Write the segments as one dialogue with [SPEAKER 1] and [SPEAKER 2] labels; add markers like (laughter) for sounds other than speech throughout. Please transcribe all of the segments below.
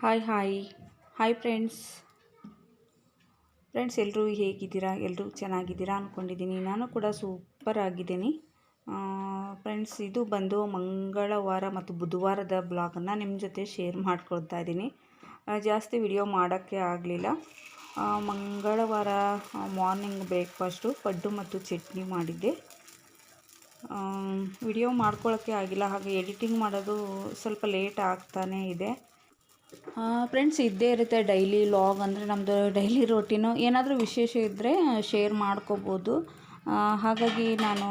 [SPEAKER 1] Hi hi hi friends friends ಎಲ್ಲರೂ ಹೇಗಿದ್ದೀರಾ? ಎಲ್ಲರೂ ಚೆನ್ನಾಗಿದ್ದೀರಾ ಅಂದ್ಕೊಂಡಿದ್ದೀನಿ ನಾನು ಕೂಡ ಸೂಪರ್ ಆಗಿದ್ದೀನಿ. ಫ್ರೆಂಡ್ಸ್ ಇದು ಬಂದು ಮಂಗಳವಾರ ಮತ್ತು ಬುಧವಾರದ ಬ್ಲಾಗನ್ನು ನಿಮ್ಮ ಜೊತೆ ಶೇರ್ ಮಾಡ್ಕೊಳ್ತಾ ಇದ್ದೀನಿ. ಜಾಸ್ತಿ ವಿಡಿಯೋ ಮಾಡೋಕ್ಕೆ ಆಗಲಿಲ್ಲ. ಮಂಗಳವಾರ ಮಾರ್ನಿಂಗ್ ಬ್ರೇಕ್ಫಾಸ್ಟು ಪಡ್ಡು ಮತ್ತು ಚಟ್ನಿ ಮಾಡಿದ್ದೆ. ವಿಡಿಯೋ ಮಾಡ್ಕೊಳ್ಳೋಕ್ಕೆ ಆಗಿಲ್ಲ. ಹಾಗೆ ಎಡಿಟಿಂಗ್ ಮಾಡೋದು ಸ್ವಲ್ಪ ಲೇಟ್ ಆಗ್ತಾನೇ ಇದೆ. ಫ್ರೆಂಡ್ಸ್ ಇದ್ದೇ ಇರುತ್ತೆ ಡೈಲಿ ಲಾಗ್ ಅಂದರೆ ನಮ್ಮದು ಡೈಲಿ ರೊಟೀನು ಏನಾದರೂ ವಿಶೇಷ ಇದ್ದರೆ ಶೇರ್ ಮಾಡ್ಕೋಬೋದು. ಹಾಗಾಗಿ ನಾನು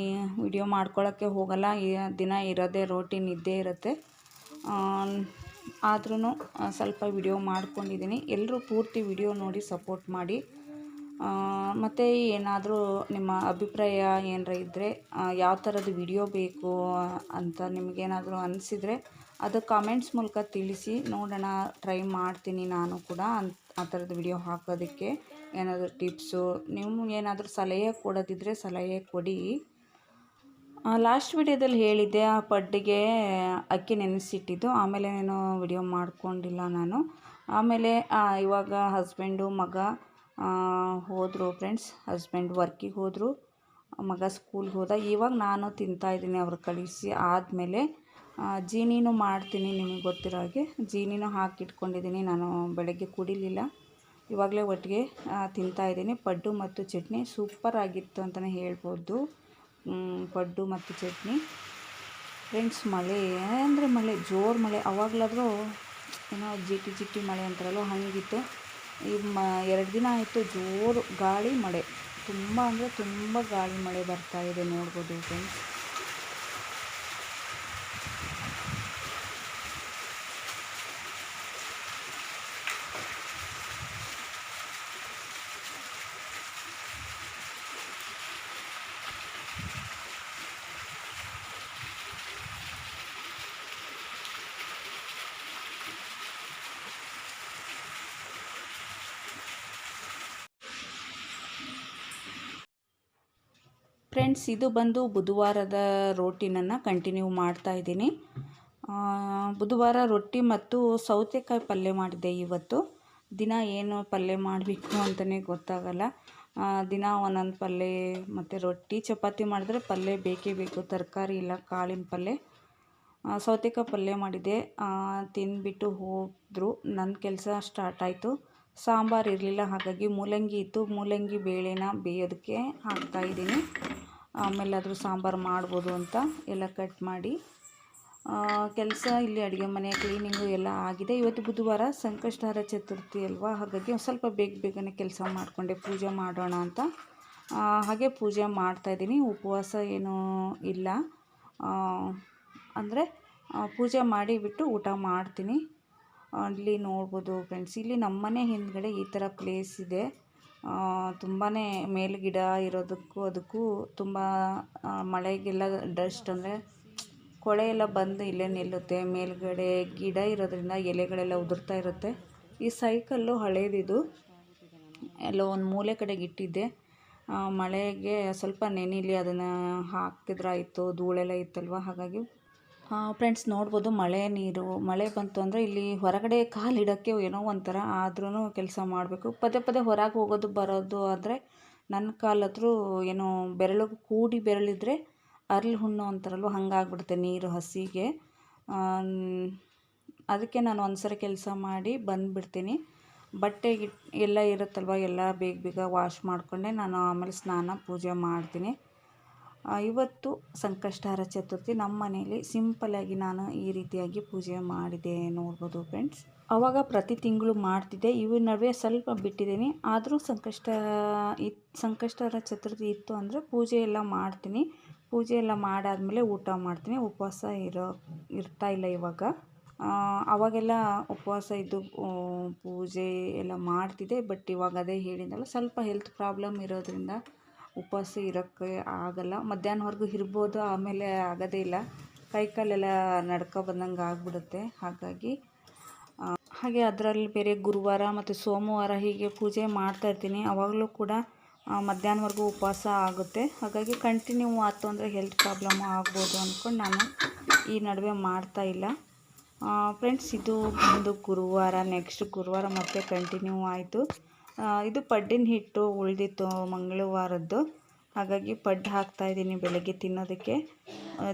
[SPEAKER 1] ಈ ವಿಡಿಯೋ ಮಾಡ್ಕೊಳ್ಳೋಕ್ಕೆ ಹೋಗಲ್ಲ. ದಿನ ಇರೋದೇ ರೋಟೀನ್ ಇದ್ದೇ ಇರುತ್ತೆ. ಆದ್ರೂ ಸ್ವಲ್ಪ ವಿಡಿಯೋ ಮಾಡ್ಕೊಂಡಿದ್ದೀನಿ. ಎಲ್ಲರೂ ಪೂರ್ತಿ ವಿಡಿಯೋ ನೋಡಿ ಸಪೋರ್ಟ್ ಮಾಡಿ. ಮತ್ತು ಏನಾದರೂ ನಿಮ್ಮ ಅಭಿಪ್ರಾಯ ಏನಾರ ಇದ್ದರೆ ಯಾವ ಥರದ ವಿಡಿಯೋ ಬೇಕು ಅಂತ ನಿಮಗೇನಾದರೂ ಅನಿಸಿದರೆ ಅದು ಕಾಮೆಂಟ್ಸ್ ಮೂಲಕ ತಿಳಿಸಿ ನೋಡೋಣ ಟ್ರೈ ಮಾಡ್ತೀನಿ ನಾನು ಕೂಡ ಅನ್, ಆ ಥರದ ವಿಡಿಯೋ ಹಾಕೋದಕ್ಕೆ. ಏನಾದರೂ ಟಿಪ್ಸು ಏನಾದರೂ ಸಲಹೆ ಕೊಡೋದಿದ್ದರೆ ಸಲಹೆ ಕೊಡಿ. ಲಾಸ್ಟ್ ವಿಡಿಯೋದಲ್ಲಿ ಹೇಳಿದ್ದೆ, ಆ ಪಡ್ಡಿಗೆ ಅಕ್ಕಿ ನೆನೆಸಿಟ್ಟಿದ್ದು, ಆಮೇಲೆ ನಾನು ವಿಡಿಯೋ ಮಾಡಿಕೊಂಡಿಲ್ಲ ನಾನು. ಆಮೇಲೆ ಇವಾಗ ಹಸ್ಬೆಂಡು ಮಗ ಹೋದರು ಫ್ರೆಂಡ್ಸ್ ಹಸ್ಬೆಂಡ್ ವರ್ಕಿಗೆ ಹೋದರು. ಮಗ ಸ್ಕೂಲ್ಗೆ ಹೋದ. ಇವಾಗ ನಾನು ತಿಂತಾಯಿದ್ದೀನಿ ಅವ್ರು ಕಳಿಸಿ ಆದಮೇಲೆ ಜೀನಿನೂ ಮಾಡ್ತೀನಿ ನಿಮಗೆ ಗೊತ್ತಿರೋ ಹಾಗೆ. ಜೀನಿನೂ ಹಾಕಿಟ್ಕೊಂಡಿದ್ದೀನಿ, ನಾನು ಬೆಳಗ್ಗೆ ಕುಡಿಲಿಲ್ಲ. ಇವಾಗಲೇ ಒಟ್ಟಿಗೆ ತಿಂತಾಯಿದ್ದೀನಿ ಪಡ್ಡು ಮತ್ತು ಚಟ್ನಿ ಸೂಪರ್ ಆಗಿತ್ತು ಅಂತಲೇ ಹೇಳ್ಬೋದು. ಪಡ್ಡು ಮತ್ತು ಚಟ್ನಿ. ಫ್ರೆಂಡ್ಸ್ ಮಳೆ, ಅಂದರೆ ಮಳೆ, ಜೋರು ಮಳೆ. ಅವಾಗಲಾದರೂ ಏನೋ ಜಿಟಿ ಜಿಟಿ ಮಳೆ ಅಂತಾರಲ್ಲ ಹಾಗಿತ್ತು. ಈ ಮ, ಎರಡು ದಿನ ಆಯಿತು ಜೋರು ಗಾಳಿ ಮಳೆ. ತುಂಬ ಅಂದರೆ ತುಂಬ ಗಾಳಿ ಮಳೆ ಬರ್ತಾ ಇದೆ ನೋಡ್ಬೋದು ಫ್ರೆಂಡ್ಸ್ ಫ್ರೆಂಡ್ಸ್, ಇದು ಬಂದು ಬುಧವಾರದ ರೋಟಿನನ್ನು ಕಂಟಿನ್ಯೂ ಮಾಡ್ತಾ ಇದ್ದೀನಿ. ಬುಧವಾರ ರೊಟ್ಟಿ ಮತ್ತು ಸೌತೆಕಾಯಿ ಪಲ್ಯ ಮಾಡಿದೆ ಇವತ್ತು. ದಿನ ಏನು ಪಲ್ಯ ಮಾಡಬೇಕು ಅಂತಲೇ ಗೊತ್ತಾಗಲ್ಲ. ದಿನ ಒಂದೊಂದು ಪಲ್ಯ ಮತ್ತು ರೊಟ್ಟಿ. ಚಪಾತಿ ಮಾಡಿದ್ರೆ ಪಲ್ಯ ಬೇಕೇ ಬೇಕು, ತರಕಾರಿ ಇಲ್ಲ, ಕಾಳಿನ ಪಲ್ಯ. ಸೌತೆಕಾಯಿ ಪಲ್ಯ ಮಾಡಿದೆ. ತಿಂದ್ಬಿಟ್ಟು ಹೋದರು. ನನ್ನ ಕೆಲಸ ಸ್ಟಾರ್ಟ್ ಆಯಿತು. ಸಾಂಬಾರು ಇರಲಿಲ್ಲ, ಹಾಗಾಗಿ ಮೂಲಂಗಿ ಇತ್ತು. ಮೂಲಂಗಿ ಬೇಳೆನ ಬೇಯೋದಕ್ಕೆ ಹಾಕ್ತಾಯಿದ್ದೀನಿ ಆಮೇಲೆ ಅದ್ರ ಸಾಂಬಾರು ಮಾಡ್ಬೋದು ಅಂತ ಎಲ್ಲ ಕಟ್ ಮಾಡಿ. ಕೆಲಸ ಇಲ್ಲಿ ಅಡುಗೆ ಮನೆ, ಕ್ಲೀನಿಂಗು ಎಲ್ಲ ಆಗಿದೆ. ಇವತ್ತು ಬುಧವಾರ ಸಂಕಷ್ಟಹಾರ ಚತುರ್ಥಿ ಅಲ್ವಾ? ಹಾಗಾಗಿ ಸ್ವಲ್ಪ ಬೇಗ ಬೇಗನೆ ಕೆಲಸ ಮಾಡಿಕೊಂಡೆ, ಪೂಜೆ ಮಾಡೋಣ ಅಂತ. ಹಾಗೆ ಪೂಜೆ ಮಾಡ್ತಾಯಿದ್ದೀನಿ ಉಪವಾಸ ಏನೂ ಇಲ್ಲ. ಅಂದರೆ ಪೂಜೆ ಮಾಡಿಬಿಟ್ಟು ಊಟ ಮಾಡ್ತೀನಿ. ಅಲ್ಲಿ ನೋಡ್ಬೋದು ಫ್ರೆಂಡ್ಸ್ ಇಲ್ಲಿ ನಮ್ಮನೆ ಹಿಂದ್ಗಡೆ ಈ ಥರ ಪ್ಲೇಸ್ ಇದೆ. ತುಂಬಾ ಮೇಲ್ಗಿಡ ಇರೋದಕ್ಕೂ ಅದಕ್ಕೂ ತುಂಬ ಮಳೆಗೆಲ್ಲ ಡಸ್ಟ್ ಅಂದರೆ ಕೊಳೆ ಎಲ್ಲ ಬಂದು ಇಲ್ಲೇ ನಿಲ್ಲುತ್ತೆ. ಮೇಲುಗಡೆ ಗಿಡ ಇರೋದ್ರಿಂದ ಎಲೆಗಳೆಲ್ಲ ಉದುರ್ತಾ ಇರುತ್ತೆ. ಈ ಸೈಕಲ್ಲು ಹಳೇದಿದು. ಎಲ್ಲೋ ಒಂದು ಮೂಲೆ ಕಡೆಗೆ ಇಟ್ಟಿದ್ದೆ. ಮಳೆಗೆ ಸ್ವಲ್ಪ ನೆನೀಲಿ ಅದನ್ನು ಹಾಕಿದ್ರಾಯಿತು ಧೂಳೆಲ್ಲ ಇತ್ತಲ್ವ? ಹಾಗಾಗಿ ಫ್ರೆಂಡ್ಸ್ ನೋಡ್ಬೋದು, ಮಳೆ ನೀರು, ಮಳೆ ಬಂತು ಅಂದರೆ ಇಲ್ಲಿ ಹೊರಗಡೆ ಕಾಲಿಡೋಕ್ಕೆ ಏನೋ ಒಂಥರ ಆದ್ರೂ ಕೆಲಸ ಮಾಡಬೇಕು. ಪದೇ ಪದೇ ಹೊರಗೆ ಹೋಗೋದು, ಬರೋದು ಆದರೆ ನನ್ನ ಕಾಲತ್ರೂ ಏನೋ ಬೆರಳು ಕೂಡಿ ಬೆರಳಿದ್ರೆ ಅರ್ಲ್ ಹುಣ್ಣು ಅಂತಾರಲ್ವ, ಹಂಗಾಗ್ಬಿಡುತ್ತೆ ನೀರು ಹಸಿಗೆ. ಅದಕ್ಕೆ ನಾನು ಒಂದ್ಸರಿ ಕೆಲಸ ಮಾಡಿ ಬಂದುಬಿಡ್ತೀನಿ. ಬಟ್ಟೆ ಎಲ್ಲ ಇರುತ್ತಲ್ವ, ಎಲ್ಲ ಬೇಗ ಬೇಗ ವಾಶ್ ಮಾಡಿಕೊಂಡೆ, ನಾನು ಆಮೇಲೆ ಸ್ನಾನ, ಪೂಜೆ ಮಾಡ್ತೀನಿ. ಇವತ್ತು ಸಂಕಷ್ಟಹರ ಚತುರ್ಥಿ ನಮ್ಮ ಮನೆಯಲ್ಲಿ ಸಿಂಪಲಾಗಿ ನಾನು ಈ ರೀತಿಯಾಗಿ ಪೂಜೆ ಮಾಡಿದೆ ನೋಡ್ಬೋದು ಫ್ರೆಂಡ್ಸ್ ಆವಾಗ ಪ್ರತಿ ತಿಂಗಳು ಮಾಡ್ತಿದ್ದೆ. ಇವ್ರ ನಡುವೆ ಸ್ವಲ್ಪ ಬಿಟ್ಟಿದ್ದೀನಿ. ಆದರೂ ಸಂಕಷ್ಟ ಇತ್ತು ಸಂಕಷ್ಟಹರ ಚತುರ್ಥಿ ಇತ್ತು ಅಂದರೆ ಪೂಜೆ ಎಲ್ಲ ಮಾಡ್ತೀನಿ. ಪೂಜೆ ಎಲ್ಲ ಮಾಡಾದಮೇಲೆ ಊಟ ಮಾಡ್ತೀನಿ. ಉಪವಾಸ ಇರೋ, ಇರ್ತಾ ಇಲ್ಲ ಇವಾಗ. ಅವಾಗೆಲ್ಲ ಉಪವಾಸ ಇದ್ದು ಪೂಜೆ ಎಲ್ಲ ಮಾಡ್ತಿದ್ದೆ. ಬಟ್ ಇವಾಗ ಅದೇ ಹೇಳಿದ್ನಲ್ಲ, ಸ್ವಲ್ಪ ಹೆಲ್ತ್ ಪ್ರಾಬ್ಲಮ್ ಇರೋದ್ರಿಂದ ಉಪವಾಸ ಇರೋಕ್ಕೆ ಆಗಲ್ಲ. ಮಧ್ಯಾಹ್ನವರೆಗೂ ಇರ್ಬೋದು, ಆಮೇಲೆ ಆಗೋದೇ ಇಲ್ಲ. ಕೈ ಕಾಲೆಲ್ಲ ನಡ್ಕೊ ಬಂದಂಗೆ ಆಗಿಬಿಡುತ್ತೆ. ಹಾಗಾಗಿ ಹಾಗೆ ಅದರಲ್ಲಿ ಬೇರೆ ಗುರುವಾರ ಮತ್ತು ಸೋಮವಾರ ಹೀಗೆ ಪೂಜೆ ಮಾಡ್ತಾ ಇರ್ತೀನಿ. ಅವಾಗಲೂ ಕೂಡ ಮಧ್ಯಾಹ್ನವರೆಗೂ ಉಪವಾಸ ಆಗುತ್ತೆ. ಹಾಗಾಗಿ ಕಂಟಿನ್ಯೂ ಆಯ್ತು ಅಂದರೆ ಹೆಲ್ತ್ ಪ್ರಾಬ್ಲಮ್ ಆಗ್ಬೋದು ಅಂದ್ಕೊಂಡು ನಾನು ಈ ನಡುವೆ ಮಾಡ್ತಾ ಇಲ್ಲ. ಫ್ರೆಂಡ್ಸ್ ಇದು ಒಂದು ಗುರುವಾರ ನೆಕ್ಸ್ಟ್ ಗುರುವಾರ ಮತ್ತೆ ಕಂಟಿನ್ಯೂ ಆಯಿತು. ಇದು ಪಡ್ಡಿನ ಹಿಟ್ಟು ಉಳಿದಿತ್ತು ಮಂಗಳವಾರದ್ದು. ಹಾಗಾಗಿ ಪಡ್ಡು ಹಾಕ್ತಾಯಿದ್ದೀನಿ ಬೆಳಗ್ಗೆ ತಿನ್ನೋದಕ್ಕೆ.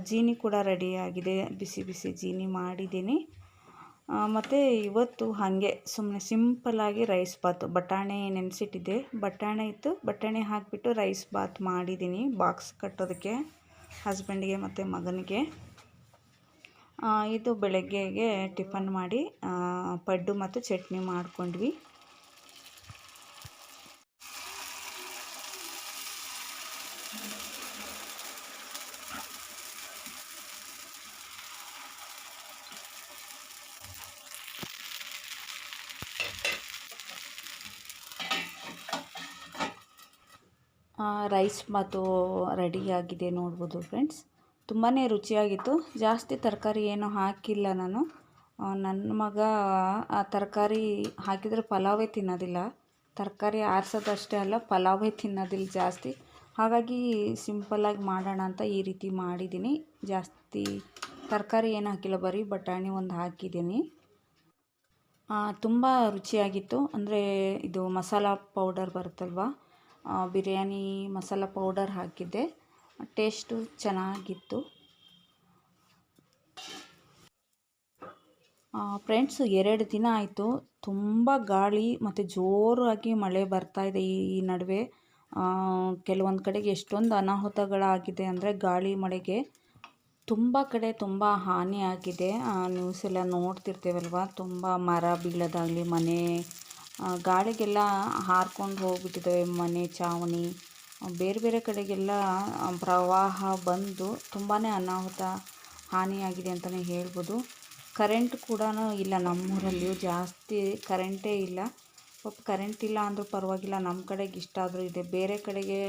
[SPEAKER 1] ಜೀನಿ ಕೂಡ ರೆಡಿ ಆಗಿದೆ. ಬಿಸಿ ಬಿಸಿ ಜೀನಿ ಮಾಡಿದ್ದೀನಿ. ಮತ್ತು ಇವತ್ತು ಹಾಗೆ ಸುಮ್ಮನೆ ಸಿಂಪಲ್ಲಾಗಿ ರೈಸ್ ಬಾತ್ ಬಟಾಣೆ ನೆನೆಸಿಟ್ಟಿದ್ದೆ. ಬಟಾಣೆ ಇತ್ತು. ಬಟಾಣೆ ಹಾಕಿಬಿಟ್ಟು ರೈಸ್ ಬಾತ್ ಮಾಡಿದ್ದೀನಿ ಬಾಕ್ಸ್ ಕಟ್ಟೋದಕ್ಕೆ ಹಸ್ಬೆಂಡಿಗೆ ಮತ್ತು ಮಗನಿಗೆ. ಇದು ಬೆಳಗ್ಗೆಗೆ ಟಿಫನ್ ಮಾಡಿ ಪಡ್ಡು ಮತ್ತು ಚಟ್ನಿ ಮಾಡ್ಕೊಂಡ್ವಿ. ರೈಸ್ ಮತ್ತು ರೆಡಿಯಾಗಿದೆ ನೋಡ್ಬೋದು ಫ್ರೆಂಡ್ಸ್. ತುಂಬಾ ರುಚಿಯಾಗಿತ್ತು. ಜಾಸ್ತಿ ತರಕಾರಿ ಏನು ಹಾಕಿಲ್ಲ ನಾನು. ನನ್ನ ಮಗ ತರಕಾರಿ ಹಾಕಿದರೆ ಪಲಾವೇ ತಿನ್ನೋದಿಲ್ಲ. ತರಕಾರಿ ಆರಿಸೋದಷ್ಟೇ ಅಲ್ಲ, ಪಲಾವೇ ತಿನ್ನೋದಿಲ್ಲ ಜಾಸ್ತಿ. ಹಾಗಾಗಿ ಸಿಂಪಲ್ಲಾಗಿ ಮಾಡೋಣ ಅಂತ ಈ ರೀತಿ ಮಾಡಿದ್ದೀನಿ. ಜಾಸ್ತಿ ತರಕಾರಿ ಏನು ಹಾಕಿಲ್ಲ, ಬರೀ ಬಟಾಣಿ ಒಂದು ಹಾಕಿದ್ದೀನಿ. ತುಂಬ ರುಚಿಯಾಗಿತ್ತು. ಅಂದರೆ ಇದು ಮಸಾಲ ಪೌಡರ್ ಬರುತ್ತಲ್ವ? ಬಿರಿಯಾನಿ ಮಸಾಲ ಪೌಡರ್ ಹಾಕಿದ್ದೆ. ಟೇಸ್ಟು ಚೆನ್ನಾಗಿತ್ತು. ಫ್ರೆಂಡ್ಸ್, ಎರಡು ದಿನ ಆಯಿತು. ತುಂಬ ಗಾಳಿ ಮತ್ತು ಜೋರಾಗಿ ಮಳೆ ಬರ್ತಾ ಇದೆ ಈ ನಡುವೆ. ಕೆಲವೊಂದು ಕಡೆಗೆ ಎಷ್ಟೊಂದು ಅನಾಹುತಗಳಾಗಿದೆ ಅಂದರೆ ಗಾಳಿ ಮಳೆಗೆ ತುಂಬ ಕಡೆ ತುಂಬ ಹಾನಿಯಾಗಿದೆ. ನ್ಯೂಸೆಲ್ಲ ನೋಡ್ತಿರ್ತೇವಲ್ವ? ತುಂಬ ಮರ ಬೀಳೋದಾಗಲಿ, ಮನೆ ಗಾಳಿಗೆಲ್ಲ ಹಾರ್ಕೊಂಡು ಹೋಗ್ಬಿಟ್ಟಿದ್ದಾವೆ ಮನೆ ಚಾವಣಿ. ಬೇರೆ ಬೇರೆ ಕಡೆಗೆಲ್ಲ ಪ್ರವಾಹ ಬಂದು ತುಂಬಾ ಅನಾಹುತ, ಹಾನಿಯಾಗಿದೆ ಅಂತಲೇ ಹೇಳ್ಬೋದು. ಕರೆಂಟ್ ಕೂಡ ಇಲ್ಲ ನಮ್ಮೂರಲ್ಲಿಯೂ, ಜಾಸ್ತಿ ಕರೆಂಟೇ ಇಲ್ಲ. ಪಾಪ ಕರೆಂಟ್ ಇಲ್ಲ ಅಂದರೂ ಪರವಾಗಿಲ್ಲ ನಮ್ಮ ಕಡೆಗೆ ಇಷ್ಟಾದರೂ ಇದೆ. ಬೇರೆ ಕಡೆಗೆ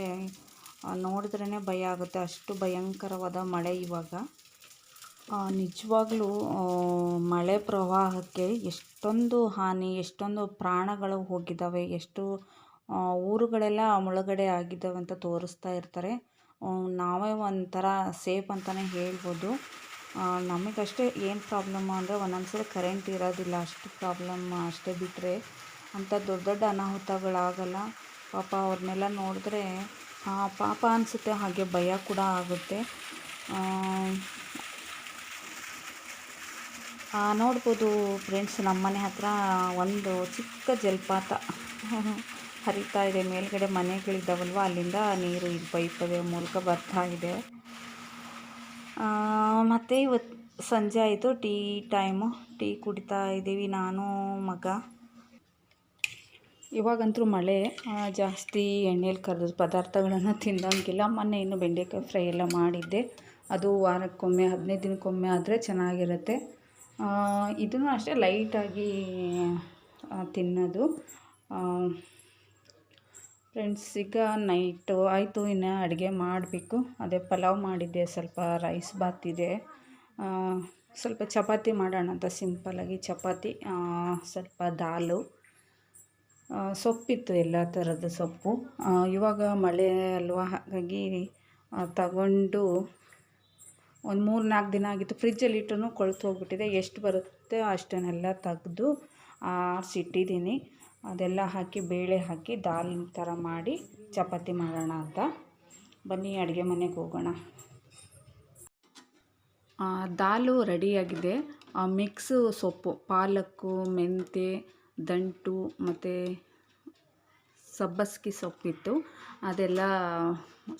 [SPEAKER 1] ನೋಡಿದ್ರೇ ಭಯ ಆಗುತ್ತೆ. ಅಷ್ಟು ಭಯಂಕರವಾದ ಮಳೆ ಇವಾಗ. ನಿಜವಾಗ್ಲೂ ಮಳೆ ಪ್ರವಾಹಕ್ಕೆ ಎಷ್ಟೊಂದು ಹಾನಿ, ಎಷ್ಟೊಂದು ಪ್ರಾಣಗಳು ಹೋಗಿದ್ದಾವೆ, ಎಷ್ಟು ಊರುಗಳೆಲ್ಲ ಮುಳುಗಡೆ ಆಗಿದ್ದಾವೆ ಅಂತ ತೋರಿಸ್ತಾ ಇರ್ತಾರೆ. ನಾವೇ ಒಂಥರ ಸೇಫ್ ಅಂತಲೇ ಹೇಳ್ಬೋದು. ನಮಗಷ್ಟೇ ಏನು ಪ್ರಾಬ್ಲಮ್ ಅಂದರೆ ಒಂದೊಂದು ಕರೆಂಟ್ ಇರೋದಿಲ್ಲ, ಅಷ್ಟು ಪ್ರಾಬ್ಲಮ್ ಅಷ್ಟೇ ಬಿಟ್ಟರೆ ಅಂಥ ದೊಡ್ಡ ದೊಡ್ಡ ಅನಾಹುತಗಳಾಗಲ್ಲ. ಪಾಪ ಅವ್ರನ್ನೆಲ್ಲ ನೋಡಿದ್ರೆ ಪಾಪ ಅನಿಸುತ್ತೆ, ಹಾಗೆ ಭಯ ಕೂಡ ಆಗುತ್ತೆ. ನೋಡ್ಬೋದು ಫ್ರೆಂಡ್ಸ್ ನಮ್ಮನೆ ಹತ್ರ ಒಂದು ಚಿಕ್ಕ ಜಲಪಾತ. (laughs) ಹರಿತಾ ಇದೆ. ಮೇಲ್ಗಡೆ ಮನೆಗಳಿದ್ದಾವಲ್ವ? ಅಲ್ಲಿಂದ ನೀರು ಈ ಪೈಪದ ಮೂಲಕ ಬರ್ತಾ ಇದೆ. ಮತ್ತು ಇವತ್ತು ಸಂಜೆ ಆಯಿತು. Tea time. ಟೀ ಕುಡಿತಾ ಇದ್ದೀವಿ ನಾನು, ಮಗ. ಇವಾಗಂತೂ ಮಳೆ. ಜಾಸ್ತಿ ಎಣ್ಣೆಯಲ್ಲಿ ಕರೆದು ಪದಾರ್ಥಗಳನ್ನು ತಿಂದಂಗಿಲ್ಲ. ಮೊನ್ನೆ ಇನ್ನು ಬೆಂಡೆಕಾಯಿ ಫ್ರೈ ಎಲ್ಲ ಮಾಡಿದ್ದೆ. ಅದು ವಾರಕ್ಕೊಮ್ಮೆ, ಹದಿನೈದು ದಿನಕ್ಕೊಮ್ಮೆ ಆದರೆ ಚೆನ್ನಾಗಿರುತ್ತೆ. ಇದೂ ಅಷ್ಟೇ ಲೈಟಾಗಿ ತಿನ್ನೋದು. ಫ್ರೆಂಡ್ಸ್ ಈಗ ನೈಟು ಆಯಿತು, ಇನ್ನು ಅಡುಗೆ ಮಾಡಬೇಕು. ಅದೇ ಪಲಾವ್ ಮಾಡಿದ್ದೆ, ಸ್ವಲ್ಪ ರೈಸ್ ಬಾತ್ ಇದೆ. ಸ್ವಲ್ಪ ಚಪಾತಿ ಮಾಡೋಣ ಅಂತ ಸಿಂಪಲ್ಲಾಗಿ ಚಪಾತಿ ಸ್ವಲ್ಪ ದಾಲು. ಸೊಪ್ಪಿತ್ತು ಎಲ್ಲ ಥರದ ಸೊಪ್ಪು. ಇವಾಗ ಮಳೆ ಅಲ್ವಾ, ಹಾಗಾಗಿ ತಗೊಂಡು ಒಂದು ಮೂರು ನಾಲ್ಕು ದಿನ ಆಗಿತ್ತು. ಫ್ರಿಜ್ಜಲ್ಲಿ ಇಟ್ಟು ಕೊಳ್ತು ಹೋಗ್ಬಿಟ್ಟಿದೆ. ಎಷ್ಟು ಬರುತ್ತೆ ಅಷ್ಟನ್ನೆಲ್ಲ ತೆಗೆದು ಆರಿಸಿಟ್ಟಿದ್ದೀನಿ ಅದೆಲ್ಲ ಹಾಕಿ, ಬೇಳೆ ಹಾಕಿ, ದಾಲ್ ಥರ ಮಾಡಿ ಚಪಾತಿ ಮಾಡೋಣ ಅಂತ. ಬನ್ನಿ, ಅಡುಗೆ ಮನೆಗೆ ಹೋಗೋಣ. ದಾಲು ರೆಡಿಯಾಗಿದೆ. ಮಿಕ್ಸ್ ಸೊಪ್ಪು, ಪಾಲಕ್ಕು ಮೆಂತೆ ದಂಟು, ಮತ್ತು ಸಬ್ಬಸ್ಗಿ ಸೊಪ್ಪಿತ್ತು. ಅದೆಲ್ಲ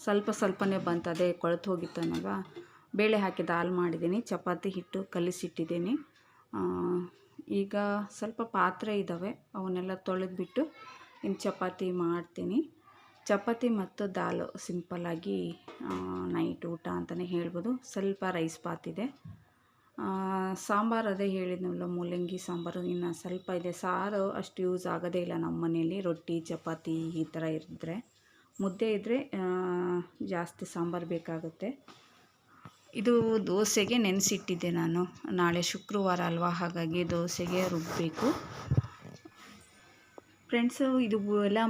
[SPEAKER 1] ಸ್ವಲ್ಪ ಸ್ವಲ್ಪನೇ ಬಂತು ಅದೇ ಕೊಳೆತು ಹೋಗಿತ್ತು ಅನ್ನಲ್ವ ಬೇಳೆ ಹಾಕಿ ದಾಲ್ ಮಾಡಿದ್ದೀನಿ, ಚಪಾತಿ ಹಿಟ್ಟು ಕಲಿಸಿಟ್ಟಿದ್ದೀನಿ. ಈಗ ಸ್ವಲ್ಪ ಪಾತ್ರೆ ಇದ್ದಾವೆ ಅವನ್ನೆಲ್ಲ ತೊಳೆದ್ಬಿಟ್ಟು ಇನ್ನು ಚಪಾತಿ ಮಾಡ್ತೀನಿ. ಚಪಾತಿ ಮತ್ತು ದಾಲು ಸಿಂಪಲ್ಲಾಗಿ ನೈಟ್ ಊಟ ಅಂತಲೇ ಹೇಳ್ಬೋದು. ಸ್ವಲ್ಪ ರೈಸ್ ಬಾತ್ ಇದೆ. ಸಾಂಬಾರು ಅದೇ ಹೇಳಿದ್ನಲ್ಲ, ಮೂಲಂಗಿ ಸಾಂಬಾರು. ಇನ್ನು ಸ್ವಲ್ಪ ಇದೆ. ಸಾರು ಅಷ್ಟು ಯೂಸ್ ಆಗೋದೇ ಇಲ್ಲ ನಮ್ಮ ಮನೆಯಲ್ಲಿ. ರೊಟ್ಟಿ, ಚಪಾತಿ ಈ ಥರ ಇದ್ದರೆ ಮುದ್ದೆ ಇದ್ದರೆ ಜಾಸ್ತಿ ಸಾಂಬಾರು ಬೇಕಾಗುತ್ತೆ. ಇದು ದೋಸೆಗೆ ನೆನೆಸಿಟ್ಟಿದ್ದೆ ನಾನು. ನಾಳೆ ಶುಕ್ರವಾರ ಅಲ್ವಾ? ಹಾಗಾಗಿ ದೋಸೆಗೆ ರುಬ್ಬಬೇಕು ಫ್ರೆಂಡ್ಸು ಇದು ಎಲ್ಲ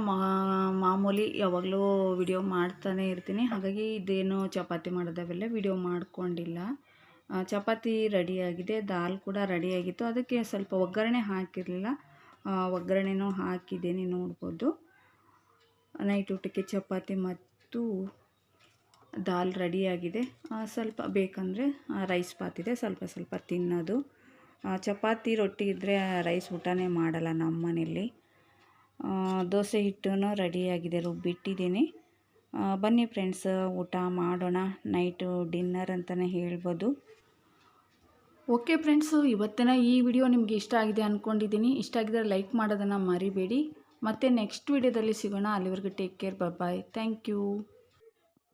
[SPEAKER 1] ಮಾಮೂಲಿ ಯಾವಾಗಲೂ ವಿಡಿಯೋ ಮಾಡ್ತಾನೆ ಇರ್ತೀನಿ. ಹಾಗಾಗಿ ಇದೇನು ಚಪಾತಿ ಮಾಡೋದವೆಲ್ಲ ವಿಡಿಯೋ ಮಾಡಿಕೊಂಡಿಲ್ಲ. ಚಪಾತಿ ರೆಡಿಯಾಗಿದೆ. ದಾಲ್ ಕೂಡ ರೆಡಿಯಾಗಿತ್ತು. ಅದಕ್ಕೆ ಸ್ವಲ್ಪ ಒಗ್ಗರಣೆ ಹಾಕಿರಲಿಲ್ಲ. ಒಗ್ಗರಣೆನೂ ಹಾಕಿದ್ದೀನಿ ನೋಡ್ಬೋದು. ನೈಟ್ ಊಟಕ್ಕೆ ಚಪಾತಿ ಮತ್ತು ದಾಲ್ ರೆಡಿಯಾಗಿದೆ. ಸ್ವಲ್ಪ ಬೇಕಂದರೆ ರೈಸ್ ಬಾತ್ ಇದೆ. ಸ್ವಲ್ಪ ಸ್ವಲ್ಪ ತಿನ್ನೋದು. ಚಪಾತಿ ರೊಟ್ಟಿ ಇದ್ದರೆ ರೈಸ್ ಊಟನೇ ಮಾಡಲ್ಲ ನಮ್ಮ ಮನೇಲಿ ಆ, ದೋಸೆ ಹಿಟ್ಟು ರೆಡಿಯಾಗಿದೆ. ರುಬ್ಬಿಟ್ಟಿದ್ದೀನಿ. ಬನ್ನಿ ಫ್ರೆಂಡ್ಸ್ ಊಟ ಮಾಡೋಣ. ನೈಟು ಡಿನ್ನರ್ ಅಂತಲೇ ಹೇಳ್ಬೋದು. ಓಕೆ ಫ್ರೆಂಡ್ಸು ಇವತ್ತಿನ ಈ ವಿಡಿಯೋ ನಿಮಗೆ ಇಷ್ಟ ಆಗಿದೆ ಅಂದ್ಕೊಂಡಿದ್ದೀನಿ ಇಷ್ಟ ಆಗಿದ್ರೆ ಲೈಕ್ ಮಾಡೋದನ್ನು ಮರಿಬೇಡಿ. ಮತ್ತು ನೆಕ್ಸ್ಟ್ ವಿಡಿಯೋದಲ್ಲಿ ಸಿಗೋಣ. ಅಲ್ಲಿವರೆಗೂ take care bye thank you